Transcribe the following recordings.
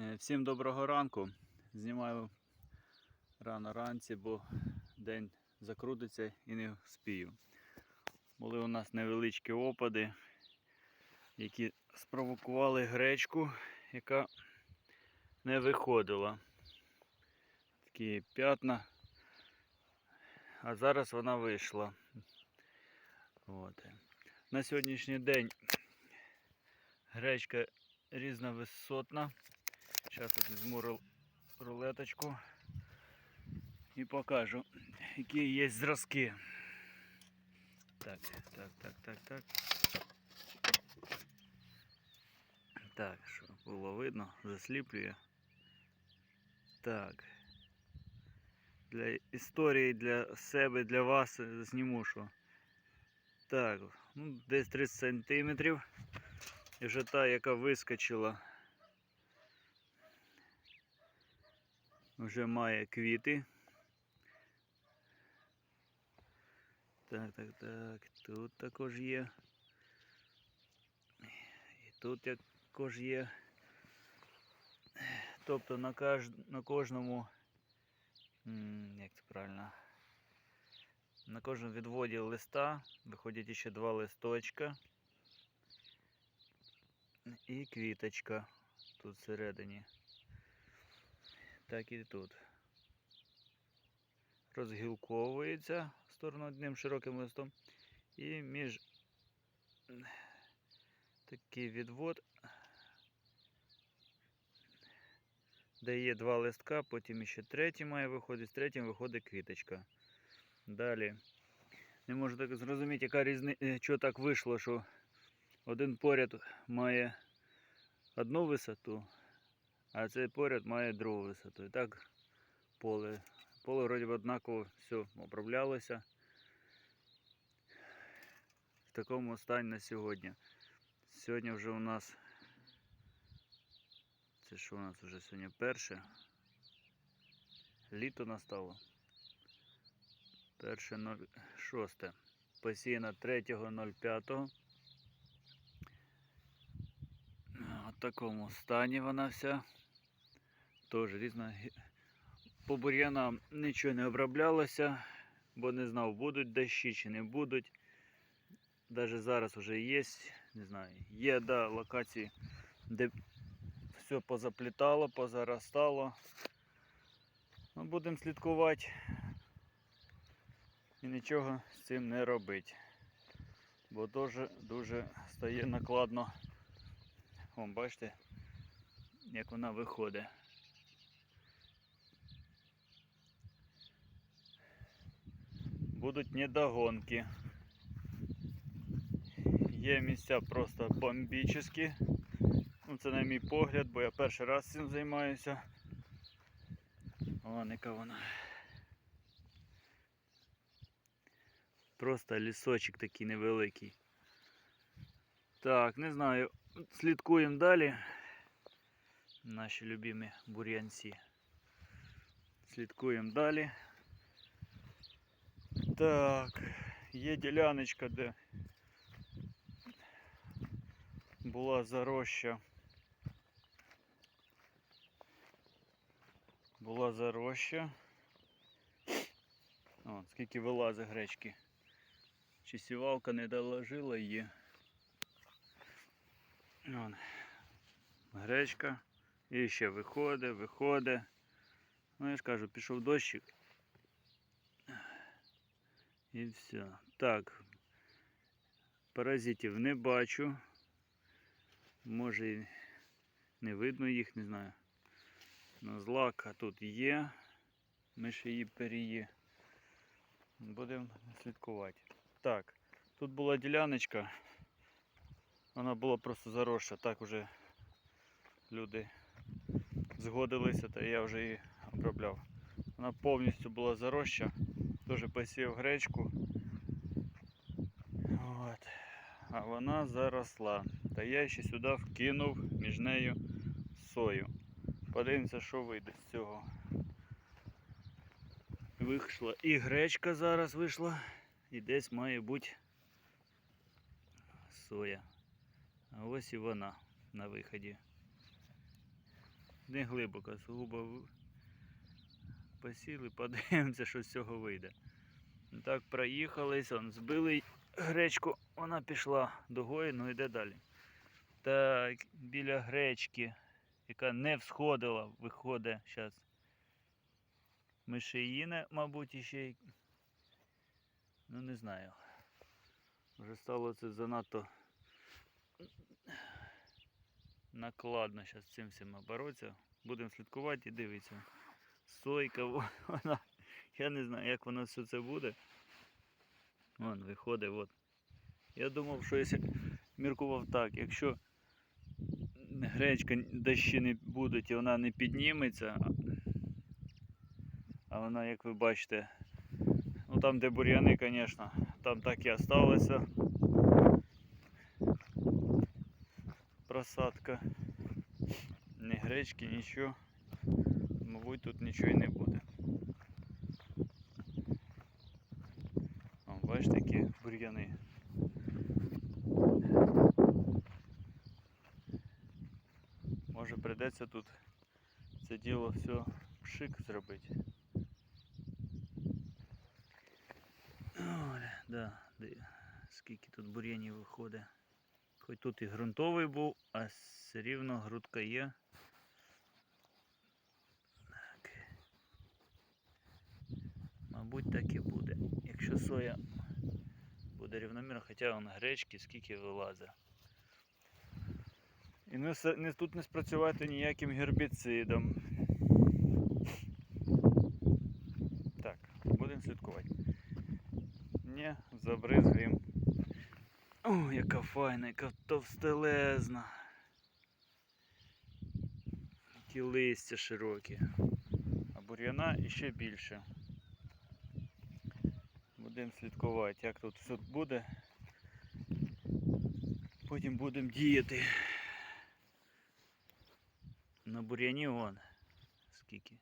Е, Всім доброго ранку. Знімаю рано ранці, бо день закрутиться і не вспію. Були у нас невеличкі опади, які спровокували гречку, яка не виходила. Такі п'ятна. А зараз вона вийшла. От. На сьогоднішній день гречка різновисотна. Зараз от візьму рулеточку і покажу, які є зразки. Так, так, так, так, так. Так, щоб було видно, засліплює. Так. Для історії, для себе, для вас зніму, що. Так, ну, десь 30 сантиметрів. І вже та, яка вискочила, вже має квіти. Так, так, так, тут також є. І тут також є. Тобто на, каж... на кожному, як це правильно, на кожному відводі листа виходять ще два листочка. І квіточка тут всередині. Так і тут. Розгілковується в сторону одним широким листом. І між такий відвод, де є два листка, потім ще третій має виходити, з третім виходить квіточка. Далі. Не можу так зрозуміти, яка різниця, що так вийшло, що один поряд має одну висоту, а цей поряд має другу висоту. І так поле. Поле вроді однаково все оброблялося. В такому стані на сьогодні. Сьогодні вже у нас. Це що у нас вже сьогодні перше? Літо настало. Перше 06. Посіяно 3.05. В такому стані вона вся. Теж різна. По бур'янам нічого не оброблялося, бо не знав, будуть дощі чи не будуть. Навіть зараз вже є, не знаю, є да, локації, де все позаплітало, позаростало. Ну, будемо слідкувати і нічого з цим не робити. Бо дуже дуже стає накладно. Вон, бачите, як вона виходить. Будуть недогонки. Є місця просто бомбічні. Ну, це на мій погляд, бо я перший раз цим займаюся. Вон яка вона. Просто лісочок такий невеликий. Так, не знаю. Слідкуємо далі. Наші любимі бур'янці. Слідкуємо далі. Так, є діляночка, де була зароща. Була зароща. О, скільки вилазить гречки. Чи сівалка не доложила її. Вон. Гречка. І ще виходить, виходить. Ну я ж кажу, пішов дощик. І все. Так. Паразитів не бачу. Може і не видно їх, не знаю. Но злака тут є. Мишії перії. Будемо слідкувати. Так, тут була діляночка. Вона була просто заросша. Так вже люди згодилися, та я вже її обробляв. Вона повністю була заросша. Теж посів гречку. От. А вона заросла. Та я ще сюди вкинув між нею сою. Подивимося, що вийде з цього. Вийшла і гречка зараз вийшла. І десь має бути соя. А ось і вона на виході. не глибоко, сугубо посіли, подивимося, що з цього вийде. Так, проїхались, он, збили гречку, вона пішла догою, ну йде далі. Так, біля гречки, яка не всходила, виходить зараз. Мишеїна, мабуть, іще. Ну не знаю. Вже стало це занадто накладно зараз з цим всім боротися. Будемо слідкувати і дивитися. Сойка, во- вона. Я не знаю, як воно все це буде. Вон, виходить, от. Я думав, що якщо міркував так, якщо гречка дощі не будуть і вона не підніметься, а- вона, як ви бачите, ну там, де бур'яни, звісно, там так і осталося. Просадка. Ні гречки, нічого. Мабуть, тут нічого і не буде. Бачите, які бур'яни. Може прийдеться тут це діло все пшик зробити. Ой, да, скільки тут бур'янів виходить. Хоч тут і ґрунтовий був, а все рівно грудка є. Мабуть, так і буде. Якщо соя буде рівномірно, хоча вон гречки скільки вилазить. І не, тут не спрацювати ніяким гербіцидом. Так, будемо слідкувати. Не, забризгаємо. О, яка файна, яка товстелезна. Які листя широкі. А бур'яна іще більше. Будемо слідкувати, як тут все буде. Потім будемо діяти. На бур'яні вон. Скільки.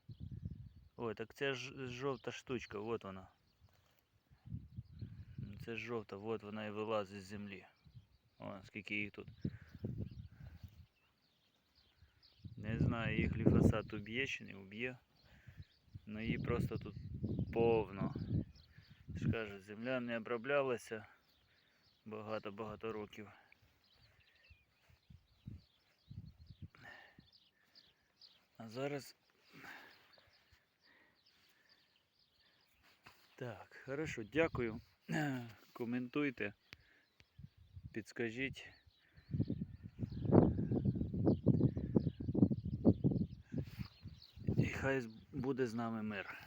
Ой, так це ж жовта штучка, от вона. Це жовта, от вона і вилазить з землі. О, скільки їх тут. Не знаю, їх гліфосат уб'є чи не уб'є. Ну її просто тут повно. Скаже, земля не оброблялася багато-багато років. А зараз. Так, хорошо, дякую. Коментуйте, підскажіть. І хай буде з нами мир.